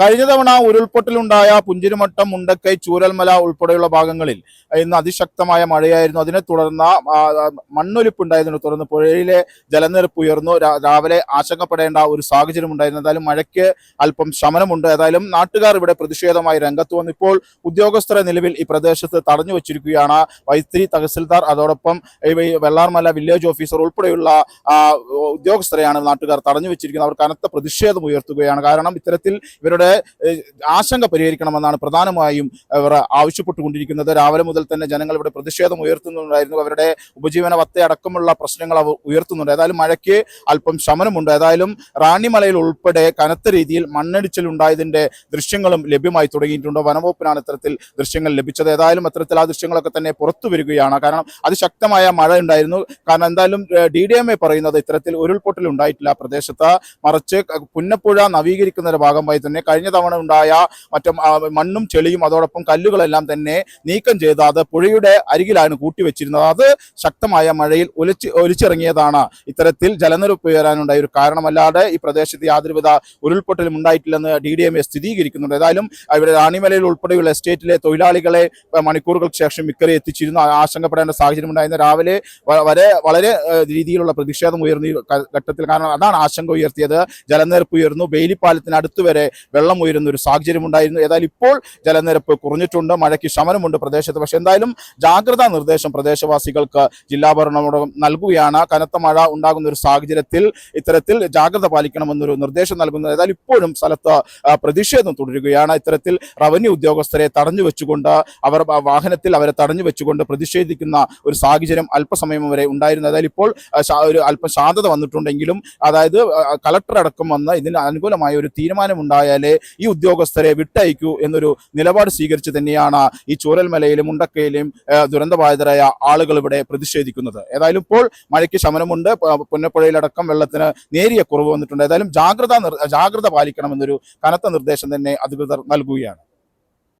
കഴിഞ്ഞ തവണ ഉരുൾപൊട്ടലുണ്ടായ പുഞ്ചിരിമട്ടം മുണ്ടക്കൈ ചൂരൽമല ഉൾപ്പെടെയുള്ള ഭാഗങ്ങളിൽ ഇന്ന് അതിശക്തമായ മഴയായിരുന്നു. അതിനെ തുടർന്ന് മണ്ണൊലിപ്പ് ഉണ്ടായതിനെ തുടർന്ന് പുഴയിലെ ജലനിരപ്പ് ഉയർന്നു. രാവിലെ ആശങ്കപ്പെടേണ്ട ഒരു സാഹചര്യം ഉണ്ടായിരുന്നു. എന്തായാലും മഴയ്ക്ക് അല്പം ശമനമുണ്ട്. ഏതായാലും നാട്ടുകാർ ഇവിടെ പ്രതിഷേധമായി രംഗത്ത് വന്നു. ഇപ്പോൾ ഉദ്യോഗസ്ഥരെ നിലവിൽ ഈ പ്രദേശത്ത് തടഞ്ഞു വച്ചിരിക്കുകയാണ് വൈത്രി തഹസിൽദാർ. അതോടൊപ്പം വെള്ളാർമല വില്ലേജ് ഓഫീസർ ഉൾപ്പെടെയുള്ള ഉദ്യോഗസ്ഥരെയാണ് നാട്ടുകാർ തടഞ്ഞു വെച്ചിരിക്കുന്നത്. അവർ കനത്ത പ്രതിഷേധം ഉയർത്തുകയാണ്. കാരണം ഇത്തരത്തിൽ ഇവരുടെ ആശങ്ക പരിഹരിക്കണമെന്നാണ് പ്രധാനമായും അവർ ആവശ്യപ്പെട്ടുകൊണ്ടിരിക്കുന്നത്. രാവിലെ മുതൽ തന്നെ ജനങ്ങൾ ഇവിടെ പ്രതിഷേധം ഉയർത്തുന്നുണ്ടായിരുന്നു. അവരുടെ ഉപജീവന അടക്കമുള്ള പ്രശ്നങ്ങൾ അവർ ഉയർത്തുന്നുണ്ട്. ഏതായാലും മഴയ്ക്ക് അല്പം ശമനമുണ്ട്. ഏതായാലും റാണിമലയിൽ ഉൾപ്പെടെ കനത്ത രീതിയിൽ മണ്ണിടിച്ചിൽ ഉണ്ടായതിന്റെ ദൃശ്യങ്ങളും ലഭ്യമായി തുടങ്ങിയിട്ടുണ്ട്. വനംവകുപ്പിനാണ് ഇത്തരത്തിൽ ദൃശ്യങ്ങൾ ലഭിച്ചത്. ഏതായാലും അത്തരത്തിൽ ആ ദൃശ്യങ്ങളൊക്കെ തന്നെ പുറത്തു വരികയാണ്. കാരണം അതിശക്തമായ മഴ ഉണ്ടായിരുന്നു. കാരണം എന്തായാലും ഡി ഡി എം എ പറയുന്നത് ഇത്തരത്തിൽ ഉരുൾപൊട്ടൽ ഉണ്ടായിട്ടില്ല പ്രദേശത്ത്. മറിച്ച് പുന്നപ്പുഴ നവീകരിക്കുന്നതിന്റെ ഭാഗമായി തന്നെ കഴിഞ്ഞ തവണ ഉണ്ടായ മറ്റും മണ്ണും ചെളിയും അതോടൊപ്പം കല്ലുകളെല്ലാം തന്നെ നീക്കം ചെയ്ത് അത് പുഴയുടെ അരികിലാണ് കൂട്ടിവെച്ചിരുന്നത്. അത് ശക്തമായ മഴയിൽ ഒലിച്ച് ഒലിച്ചിറങ്ങിയതാണ്. ഇത്തരത്തിൽ ജലനിരപ്പ് ഉയരാനുണ്ടായ ഒരു കാരണമല്ലാതെ ഈ പ്രദേശത്ത് യാതൊരുവിധ ഉരുൾപൊട്ടലും ഉണ്ടായിട്ടില്ലെന്ന് ഡി ഡി എം എ സ്ഥിരീകരിക്കുന്നുണ്ട്. ഏതായാലും ഇവിടെ റാണിമലയിൽ ഉൾപ്പെടെയുള്ള എസ്റ്റേറ്റിലെ തൊഴിലാളികളെ മണിക്കൂറുകൾക്ക് ശേഷം ഇക്കരെ എത്തിച്ചിരുന്നു. ആശങ്കപ്പെടേണ്ട സാഹചര്യം ഉണ്ടായിരുന്ന രാവിലെ വരെ വളരെ രീതിയിലുള്ള പ്രതിഷേധം ഉയർന്ന ഘട്ടത്തിൽ കാരണം അതാണ് ആശങ്ക ഉയർത്തിയത്. ജലനിരപ്പ് ഉയർന്നു. ബെയിലിപ്പാലത്തിന് അടുത്ത് വരെ വെള്ളം ഉയരുന്ന ഒരു സാഹചര്യം ഉണ്ടായിരുന്നു. ഏതായാലും ഇപ്പോൾ ജലനിരപ്പ് കുറഞ്ഞിട്ടുണ്ട് മഴയ്ക്ക് ശമനമുണ്ട് പ്രദേശത്ത്. പക്ഷെ എന്തായാലും ജാഗ്രതാ നിർദ്ദേശം പ്രദേശവാസികൾക്ക് ജില്ലാ ഭരണകൂടം നൽകുകയാണ്. കനത്ത മഴ ഉണ്ടാകുന്ന ഒരു സാഹചര്യത്തിൽ ഇത്തരത്തിൽ ജാഗ്രത പാലിക്കണമെന്നൊരു നിർദ്ദേശം നൽകുന്നത് ഏതായാലും ഇപ്പോഴും സ്ഥലത്ത് പ്രതിഷേധം തുടരുകയാണ്. ഇത്തരത്തിൽ റവന്യൂ ഉദ്യോഗസ്ഥരെ തടഞ്ഞു വെച്ചുകൊണ്ട് അവർ വാഹനത്തിൽ അവരെ തടഞ്ഞു വെച്ചുകൊണ്ട് പ്രതിഷേധിക്കുന്ന ഒരു സാഹചര്യം അല്പസമയം വരെ ഉണ്ടായിരുന്നു. ഏതായാലും ഇപ്പോൾ ഒരു അല്പം ശാന്തത വന്നിട്ടുണ്ടെങ്കിലും അതായത് കളക്ടർ അടക്കം വന്ന് ഇതിന് അനുകൂലമായ ഒരു തീരുമാനമുണ്ടായാലേ ഈ ഉദ്യോഗസ്ഥരെ വിട്ടയക്കൂ എന്നൊരു നിലപാട് സ്വീകരിച്ച് തന്നെയാണ് ഈ ചൂരൽമലയിലും മുണ്ടക്കയിലും ദുരന്തബാധിതരായ ആളുകൾ ഇവിടെ പ്രതിഷേധിക്കുന്നത്. ഏതായാലും ഇപ്പോൾ മഴയ്ക്ക് ശമനമുണ്ട്. പുന്നപ്പുഴയിലടക്കം വെള്ളത്തിന് നേരിയ കുറവ് വന്നിട്ടുണ്ട്. ഏതായാലും ജാഗ്രത ജാഗ്രത പാലിക്കണമെന്നൊരു കനത്ത നിർദ്ദേശം തന്നെ അധികൃതർ നൽകുകയാണ്.